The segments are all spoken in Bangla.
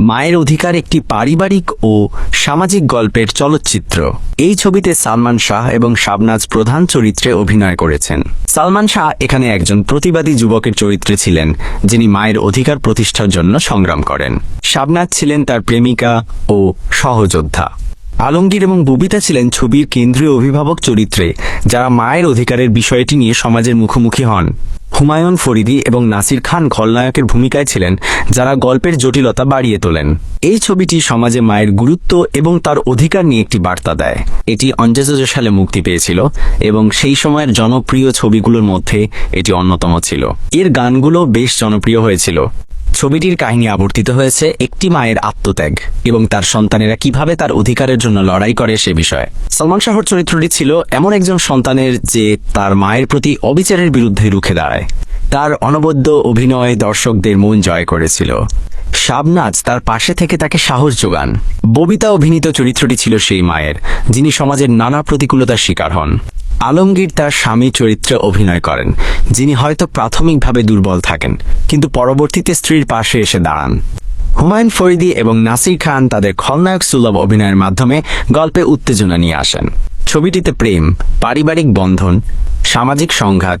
মায়ের অধিকার একটি পারিবারিক ও সামাজিক গল্পের চলচ্চিত্র। এই ছবিতে সালমান শাহ এবং শাবনাজ প্রধান চরিত্রে অভিনয় করেছেন। সালমান শাহ এখানে একজন প্রতিবাদী যুবকের চরিত্রে ছিলেন, যিনি মায়ের অধিকার প্রতিষ্ঠার জন্য সংগ্রাম করেন। শাবনাজ ছিলেন তার প্রেমিকা ও সহযোদ্ধা। আলমগীর এবং ববিতা ছিলেন ছবির কেন্দ্রীয় অভিভাবক চরিত্রে, যারা মায়ের অধিকারের বিষয়টি নিয়ে সমাজের মুখোমুখি হন। হুমায়ুন ফরিদি এবং নাসির খান খলনায়কের ভূমিকায় ছিলেন, যারা গল্পের জটিলতা বাড়িয়ে তোলেন। এই ছবিটি সমাজে মায়ের গুরুত্ব এবং তার অধিকার নিয়ে একটি বার্তা দেয়। এটি অঞ্জেজ সালে মুক্তি পেয়েছিল এবং সেই সময়ের জনপ্রিয় ছবিগুলোর মধ্যে এটি অন্যতম ছিল। এর গানগুলো বেশ জনপ্রিয় হয়েছিল। ছবিটির কাহিনী আবর্তিত হয়েছে একটি মায়ের আত্মত্যাগ এবং তার সন্তানেরা কীভাবে তার অধিকারের জন্য লড়াই করে সে বিষয়ে। সলমান শাহর চরিত্রটি ছিল এমন একজন সন্তানের যে তার মায়ের প্রতি অবিচারের বিরুদ্ধে রুখে দাঁড়ায়। তার অনবদ্য অভিনয় দর্শকদের মন জয় করেছিল। শাবনাজ তার পাশে থেকে তাকে সাহস যোগান। ববিতা অভিনীত চরিত্রটি ছিল সেই মায়ের, যিনি সমাজের নানা প্রতিকূলতার শিকার হন। আলমগীর তার স্বামী চরিত্রে অভিনয় করেন, যিনি হয়তো প্রাথমিকভাবে দুর্বল থাকেন, কিন্তু পরবর্তীতে স্ত্রীর পাশে এসে দাঁড়ান। হুমায়ুন ফরিদি এবং নাসির খান তাদের খলনায়ক সুলভ অভিনয়ের মাধ্যমে গল্পে উত্তেজনা নিয়ে আসেন। ছবিটিতে প্রেম, পারিবারিক বন্ধন, সামাজিক সংঘাত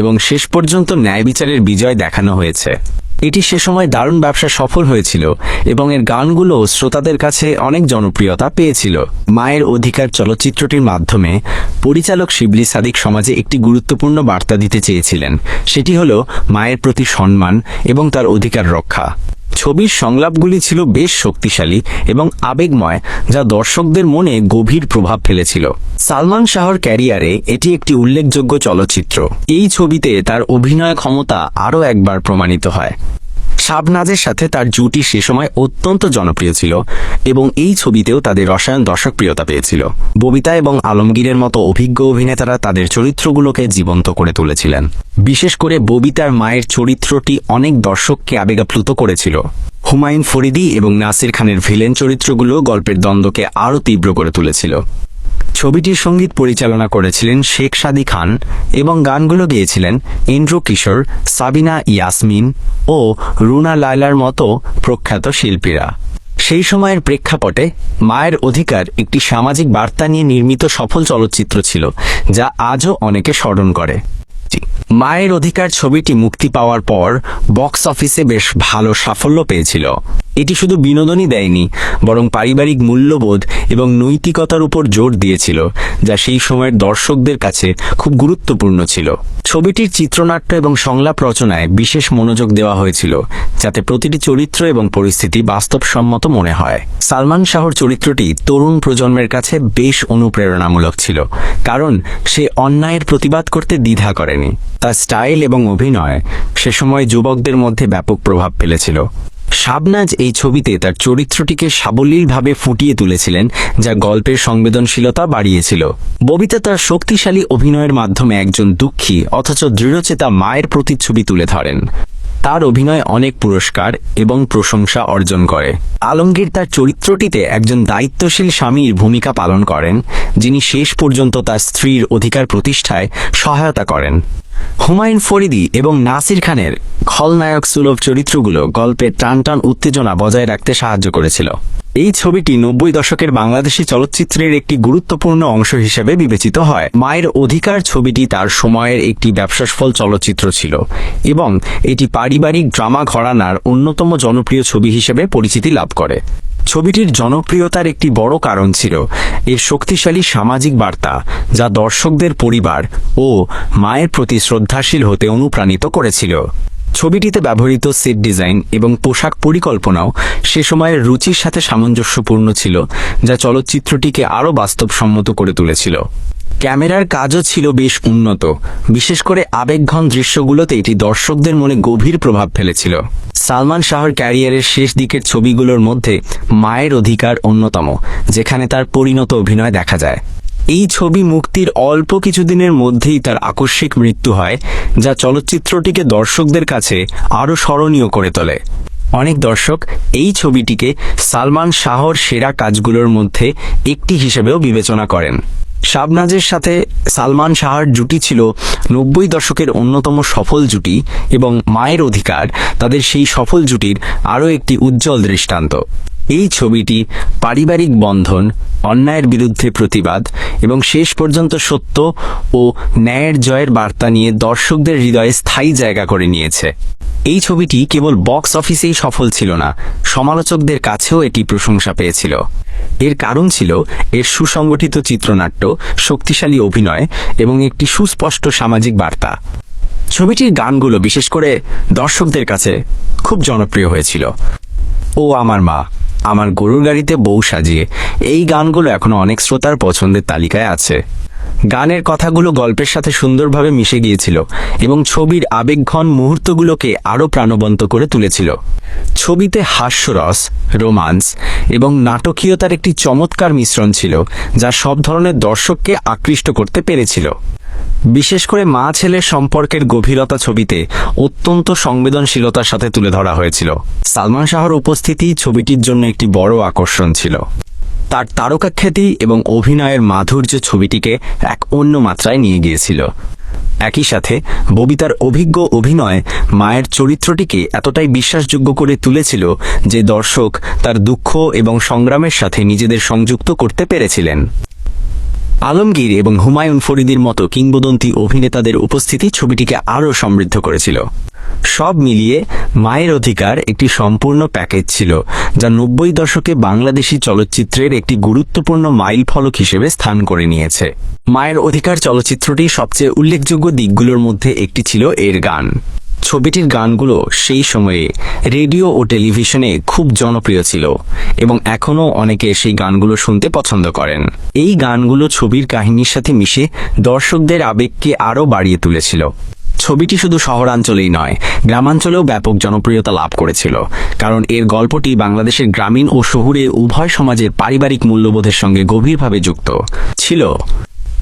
এবং শেষ পর্যন্ত ন্যায় বিচারের বিজয় দেখানো হয়েছে। এটি সে সময় দারুণ ব্যবসা সফল হয়েছিল এবং এর গানগুলো শ্রোতাদের কাছে অনেক জনপ্রিয়তা পেয়েছিল। মায়ের অধিকার চলচ্চিত্রটির মাধ্যমে পরিচালক শিবলি সাদিক সমাজে একটি গুরুত্বপূর্ণ বার্তা দিতে চেয়েছিলেন। সেটি হল, মায়ের প্রতি সম্মান এবং তার অধিকার রক্ষা। ছবির সংলাপগুলি ছিল বেশ শক্তিশালী এবং আবেগময়, যা দর্শকদের মনে গভীর প্রভাব ফেলেছিল। সালমান শাহর ক্যারিয়ারে এটি একটি উল্লেখযোগ্য চলচ্চিত্র। এই ছবিতে তার অভিনয় ক্ষমতা আরও একবার প্রমাণিত হয়। শাবনাজের সাথে তার জুটি সে সময় অত্যন্ত জনপ্রিয় ছিল এবং এই ছবিতেও তাদের রসায়ন দর্শকপ্রিয়তা পেয়েছিল। ববিতা এবং আলমগীরের মতো অভিজ্ঞ অভিনেতারা তাদের চরিত্রগুলোকে জীবন্ত করে তুলেছিলেন। বিশেষ করে ববিতার মায়ের চরিত্রটি অনেক দর্শককে আবেগাপ্লুত করেছিল। হুমায়ুন ফরিদি এবং নাসির খানের ভিলেন চরিত্রগুলো গল্পের দ্বন্দ্বকে আরও তীব্র করে তুলেছিল। ছবিটির সংগীত পরিচালনা করেছিলেন শেখ সাদি খান এবং গানগুলো গেয়েছিলেন ইন্দ্র কিশোর, সাবিনা ইয়াসমিন ও রুনা লায়লার মতো প্রখ্যাত শিল্পীরা। সেই সময়ের প্রেক্ষাপটে মায়ের অধিকার একটি সামাজিক বার্তা নিয়ে নির্মিত সফল চলচ্চিত্র ছিল, যা আজও অনেকে স্মরণ করে। মায়ের অধিকার ছবিটি মুক্তি পাওয়ার পর বক্স অফিসে বেশ ভালো সাফল্য পেয়েছিল। এটি শুধু বিনোদনই দেয়নি, বরং পারিবারিক মূল্যবোধ এবং নৈতিকতার উপর জোর দিয়েছিল, যা সেই সময়ের দর্শকদের কাছে খুব গুরুত্বপূর্ণ ছিল। ছবিটির চিত্রনাট্য এবং সংলাপ রচনায় বিশেষ মনোযোগ দেওয়া হয়েছিল, যাতে প্রতিটি চরিত্র এবং পরিস্থিতি বাস্তবসম্মত মনে হয়। সালমান শাহর চরিত্রটি তরুণ প্রজন্মের কাছে বেশ অনুপ্রেরণামূলক ছিল, কারণ সে অন্যায়ের প্রতিবাদ করতে দ্বিধা করেনি। তার স্টাইল এবং অভিনয় সে সময় যুবকদের মধ্যে ব্যাপক প্রভাব ফেলেছিল। শাবনাজ এই ছবিতে তার চরিত্রটিকে সাবলীলভাবে ফুটিয়ে তুলেছিলেন, যা গল্পের সংবেদনশীলতা বাড়িয়েছিল। ববিতা তার শক্তিশালী অভিনয়ের মাধ্যমে একজন দুঃখী অথচ দৃঢ়চেতা মায়ের প্রতিচ্ছবি তুলে ধরেন। তার অভিনয় অনেক পুরস্কার এবং প্রশংসা অর্জন করে। আলমগীর তার চরিত্রটিতে একজন দায়িত্বশীল স্বামীর ভূমিকা পালন করেন, যিনি শেষ পর্যন্ত তার স্ত্রীর অধিকার প্রতিষ্ঠায় সহায়তা করেন। হুমায়ুন ফরিদি এবং নাসির খানের খলনায়ক সুলভ চরিত্রগুলো গল্পের টান টান উত্তেজনা বজায় রাখতে সাহায্য করেছিল। এই ছবিটি নব্বই দশকের বাংলাদেশি চলচ্চিত্রের একটি গুরুত্বপূর্ণ অংশ হিসেবে বিবেচিত হয়। মায়ের অধিকার ছবিটি তার সময়ের একটি ব্যবসাসফল চলচ্চিত্র ছিল এবং এটি পারিবারিক ড্রামা ঘরানার অন্যতম জনপ্রিয় ছবি হিসেবে পরিচিতি লাভ করে। ছবিটির জনপ্রিয়তার একটি বড় কারণ ছিল এর শক্তিশালী সামাজিক বার্তা, যা দর্শকদের পরিবার ও মায়ের প্রতি শ্রদ্ধাশীল হতে অনুপ্রাণিত করেছিল। ছবিটিতে ব্যবহৃত সেট ডিজাইন এবং পোশাক পরিকল্পনাও সে সময়ের রুচির সাথে সামঞ্জস্যপূর্ণ ছিল, যা চলচ্চিত্রটিকে আরও বাস্তবসম্মত করে তুলেছিল। ক্যামেরার কাজও ছিল বেশ উন্নত। বিশেষ করে আবেগঘন দৃশ্যগুলোতে এটি দর্শকদের মনে গভীর প্রভাব ফেলেছিল। সালমান শাহর ক্যারিয়ারের শেষ দিকের ছবিগুলোর মধ্যে মায়ের অধিকার অন্যতম, যেখানে তার পরিণত অভিনয় দেখা যায়। এই ছবি মুক্তির অল্প কিছুদিনের মধ্যেই তার আকস্মিক মৃত্যু হয়, যা চলচ্চিত্রটিকে দর্শকদের কাছে আরও স্মরণীয় করে তোলে। অনেক দর্শক এই ছবিটিকে সালমান শাহর সেরা কাজগুলোর মধ্যে একটি হিসেবেও বিবেচনা করেন। শাবনাজের সাথে সালমান শাহার জুটি ছিল নব্বই দশকের অন্যতম সফল জুটি এবং মায়ের অধিকার তাদের সেই সফল জুটির আরও একটি উজ্জ্বল দৃষ্টান্ত। এই ছবিটি পারিবারিক বন্ধন, অন্যায়ের বিরুদ্ধে প্রতিবাদ এবং শেষ পর্যন্ত সত্য ও ন্যায়ের জয়ের বার্তা নিয়ে দর্শকদের হৃদয়ে স্থায়ী জায়গা করে নিয়েছে। এই ছবিটি কেবল বক্স অফিসেই সফল ছিল না, সমালোচকদের কাছেও এটি প্রশংসা পেয়েছিল। এর কারণ ছিল এর সুসংগঠিত চিত্রনাট্য, শক্তিশালী অভিনয় এবং একটি সুস্পষ্ট সামাজিক বার্তা। ছবিটির গানগুলো বিশেষ করে দর্শকদের কাছে খুব জনপ্রিয় হয়েছিল। ও আমার মা। আমার গরুর গাড়িতে বউ সাজিয়ে। এই গানগুলো এখনও অনেক শ্রোতার পছন্দের তালিকায় আছে। গানের কথাগুলো গল্পের সাথে সুন্দরভাবে মিশে গিয়েছিল এবং ছবির আবেগঘন মুহূর্তগুলোকে আরও প্রাণবন্ত করে তুলেছিল। ছবিতে হাস্যরস, রোমান্স এবং নাটকীয়তার একটি চমৎকার মিশ্রণ ছিল, যা সব ধরনের দর্শককে আকৃষ্ট করতে পেরেছিল। বিশেষ করে মা ছেলের সম্পর্কের গভীরতা ছবিতে অত্যন্ত সংবেদনশীলতার সাথে তুলে ধরা হয়েছিল। সালমান শাহর উপস্থিতি ছবিটির জন্য একটি বড় আকর্ষণ ছিল। তার তারকাখ্যাতি এবং অভিনয়ের মাধুর্য ছবিটিকে এক অন্য মাত্রায় নিয়ে গিয়েছিল। একই সাথে ববিতার অভিজ্ঞ অভিনয় মায়ের চরিত্রটিকে এতটাই বিশ্বাসযোগ্য করে তুলেছিল যে দর্শক তার দুঃখ এবং সংগ্রামের সাথে নিজেদের সংযুক্ত করতে পেরেছিলেন। আলমগীর এবং হুমায়ুন ফরিদির মতো কিংবদন্তি অভিনেতাদের উপস্থিতি ছবিটিকে আরও সমৃদ্ধ করেছিল। সব মিলিয়ে মায়ের অধিকার একটি সম্পূর্ণ প্যাকেজ ছিল, যা নব্বই দশকে বাংলাদেশি চলচ্চিত্রের একটি গুরুত্বপূর্ণ মাইল ফলক হিসেবে স্থান করে নিয়েছে। মায়ের অধিকার চলচ্চিত্রটি সবচেয়ে উল্লেখযোগ্য দিকগুলোর মধ্যে একটি ছিল এর গান। ছবিটির গানগুলো সেই সময়ে রেডিও ও টেলিভিশনে খুব জনপ্রিয় ছিল এবং এখনও অনেকে সেই গানগুলো শুনতে পছন্দ করেন। এই গানগুলো ছবির কাহিনীর সাথে মিশে দর্শকদের আবেগকে আরও বাড়িয়ে তুলেছিল। ছবিটি শুধু শহরাঞ্চলেই নয়, গ্রামাঞ্চলেও ব্যাপক জনপ্রিয়তা লাভ করেছিল, কারণ এর গল্পটি বাংলাদেশের গ্রামীণ ও শহুরে উভয় সমাজের পারিবারিক মূল্যবোধের সঙ্গে গভীরভাবে যুক্ত। ছিল।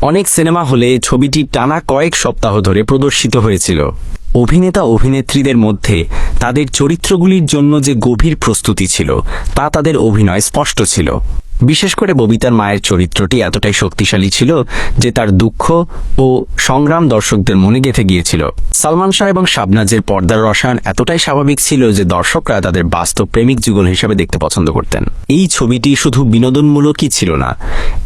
অনেক সিনেমা হলে ছবিটি টানা কয়েক সপ্তাহ ধরে প্রদর্শিত হয়েছিল। অভিনেতা অভিনেত্রীদের মধ্যে তাদের চরিত্রগুলির জন্য যে গভীর প্রস্তুতি ছিল, তা তাদের অভিনয় স্পষ্ট ছিল। বিশেষ করে ববিতার মায়ের চরিত্রটি এতটাই শক্তিশালী ছিল যে তার দুঃখ ও সংগ্রাম দর্শকদের মনে গেঁথে গিয়েছিল। সালমান শাহ এবং শাবনাজের পর্দার রসায়ন এতটাই স্বাভাবিক ছিল যে দর্শকরা তাদের বাস্তব প্রেমিক যুগল হিসেবে দেখতে পছন্দ করতেন। এই ছবিটি শুধু বিনোদনমূলকই ছিল না,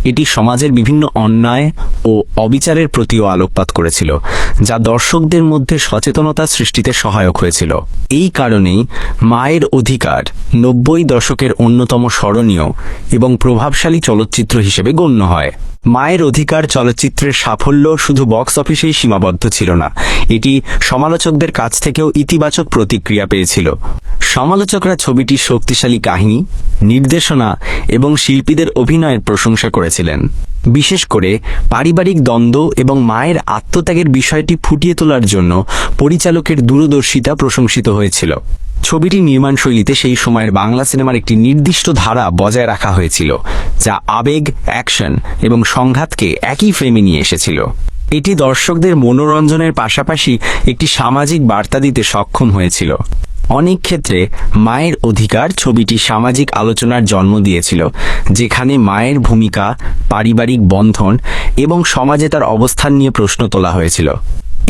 এটি সমাজের বিভিন্ন অন্যায় ও অবিচারের প্রতিও আলোকপাত করেছিল, যা দর্শকদের মধ্যে সচেতনতা সৃষ্টিতে সহায়ক হয়েছিল। এই কারণেই মায়ের অধিকার নব্বই দশকের অন্যতম স্মরণীয় এবং প্রভাবশালী চলচ্চিত্র হিসেবে গণ্য হয়। মায়ের অধিকার চলচ্চিত্রের সাফল্য শুধু বক্স অফিসেই সীমাবদ্ধ ছিল না। এটি সমালোচকদের কাছ থেকেও ইতিবাচক প্রতিক্রিয়া পেয়েছিল। সমালোচকরা ছবিটির শক্তিশালী কাহিনী, নির্দেশনা এবং শিল্পীদের অভিনয়ের প্রশংসা করেছিলেন। বিশেষ করে পারিবারিক দ্বন্দ্ব এবং মায়ের আত্মত্যাগের বিষয়টি ফুটিয়ে তোলার জন্য পরিচালকের দূরদর্শিতা প্রশংসিত হয়েছিল। ছবিটি নির্মাণ শৈলীতে সেই সময়ের বাংলা সিনেমার একটি নির্দিষ্ট ধারা বজায় রাখা হয়েছিল, যা আবেগ, অ্যাকশন এবং সংঘাতকে একই ফ্রেমে নিয়ে এসেছিল। এটি দর্শকদের মনোরঞ্জনের পাশাপাশি একটি সামাজিক বার্তা দিতে সক্ষম হয়েছিল। অনেক ক্ষেত্রে মায়ের অধিকার ছবিটি সামাজিক আলোচনার জন্ম দিয়েছিল, যেখানে মায়ের ভূমিকা, পারিবারিক বন্ধন এবং সমাজে তার অবস্থান নিয়ে প্রশ্ন তোলা হয়েছিল।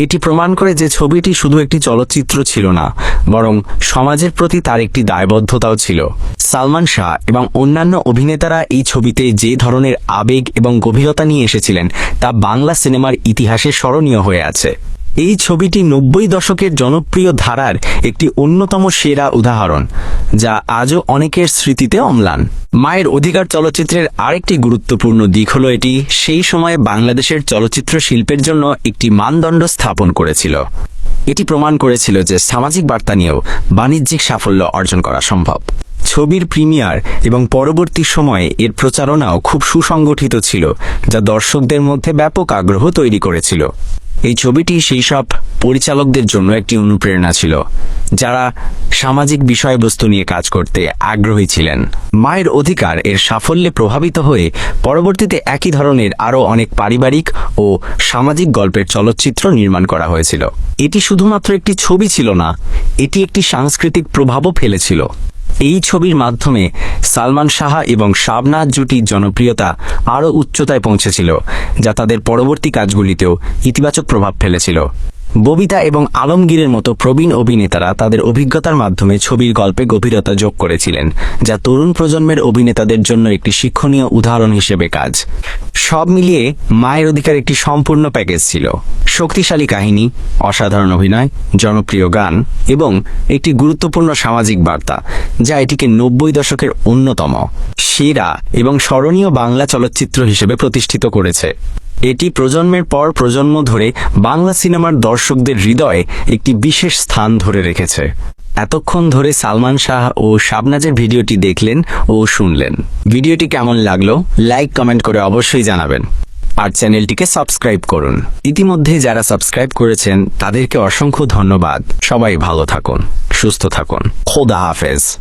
এটি প্রমাণ করে যে ছবিটি শুধু একটি চলচ্চিত্র ছিল না, বরং সমাজের প্রতি তার একটি দায়বদ্ধতাও ছিল। সালমান শাহ এবং অন্যান্য অভিনেতারা এই ছবিতে যে ধরনের আবেগ এবং গভীরতা নিয়ে এসেছিলেন, তা বাংলা সিনেমার ইতিহাসে স্মরণীয় হয়ে আছে। এই ছবিটি নব্বই দশকের জনপ্রিয় ধারার একটি অন্যতম সেরা উদাহরণ, যা আজও অনেকের স্মৃতিতে অম্লান। মায়ের অধিকার চলচ্চিত্রের আরেকটি গুরুত্বপূর্ণ দিক হলো এটি, সেই সময়ে বাংলাদেশের চলচ্চিত্র শিল্পের জন্য একটি মানদণ্ড স্থাপন করেছিল। এটি প্রমাণ করেছিল যে সামাজিক বার্তা নিয়েও বাণিজ্যিক সাফল্য অর্জন করা সম্ভব। ছবির প্রিমিয়ার এবং পরবর্তী সময়ে এর প্রচারণাও খুব সুসংগঠিত ছিল, যা দর্শকদের মধ্যে ব্যাপক আগ্রহ তৈরি করেছিল। এই ছবিটি সেই সব পরিচালকদের জন্য একটি অনুপ্রেরণা ছিল, যারা সামাজিক বিষয়বস্তু নিয়ে কাজ করতে আগ্রহী ছিলেন। মায়ের অধিকার এর সাফল্যে প্রভাবিত হয়ে পরবর্তীতে একই ধরনের আরও অনেক পারিবারিক ও সামাজিক গল্পের চলচ্চিত্র নির্মাণ করা হয়েছিল। এটি শুধুমাত্র একটি ছবি ছিল না, এটি একটি সাংস্কৃতিক প্রভাবও ফেলেছিল। এই ছবির মাধ্যমে সালমান সাহা এবং শাবনাজ জুটির জনপ্রিয়তা আরও উচ্চতায় পৌঁছেছিল, যা তাদের পরবর্তী কাজগুলিতেও ইতিবাচক প্রভাব ফেলেছিল। ববিতা এবং আলমগীরের মতো প্রবীণ অভিনেতারা তাদের অভিজ্ঞতার মাধ্যমে ছবির গল্পে গভীরতা যোগ করেছিলেন, যা তরুণ প্রজন্মের অভিনেতাদের জন্য একটি শিক্ষণীয় উদাহরণ হিসেবে কাজ। সব মিলিয়ে মায়ের অধিকার একটি সম্পূর্ণ প্যাকেজ ছিল। শক্তিশালী কাহিনী, অসাধারণ অভিনয়, জনপ্রিয় গান এবং একটি গুরুত্বপূর্ণ সামাজিক বার্তা, যা এটিকে নব্বই দশকের অন্যতম, সেরা এবং স্মরণীয় বাংলা চলচ্চিত্র হিসেবে প্রতিষ্ঠিত করেছে। এটি প্রজন্মের পর প্রজন্ম ধরে বাংলা সিনেমার দর্শকদের হৃদয়ে একটি বিশেষ স্থান ধরে রেখেছে। এতক্ষণ ধরে সালমান শাহ ও শাবনাজের ভিডিওটি দেখলেন ও শুনলেন। ভিডিওটি কেমন লাগল, লাইক, কমেন্ট করে অবশ্যই জানাবেন। আর চ্যানেলটিকে সাবস্ক্রাইব করুন। ইতিমধ্যে যারা সাবস্ক্রাইব করেছেন, তাদেরকে অসংখ্য ধন্যবাদ। সবাই ভালো থাকুন, সুস্থ থাকুন। খোদা হাফেজ।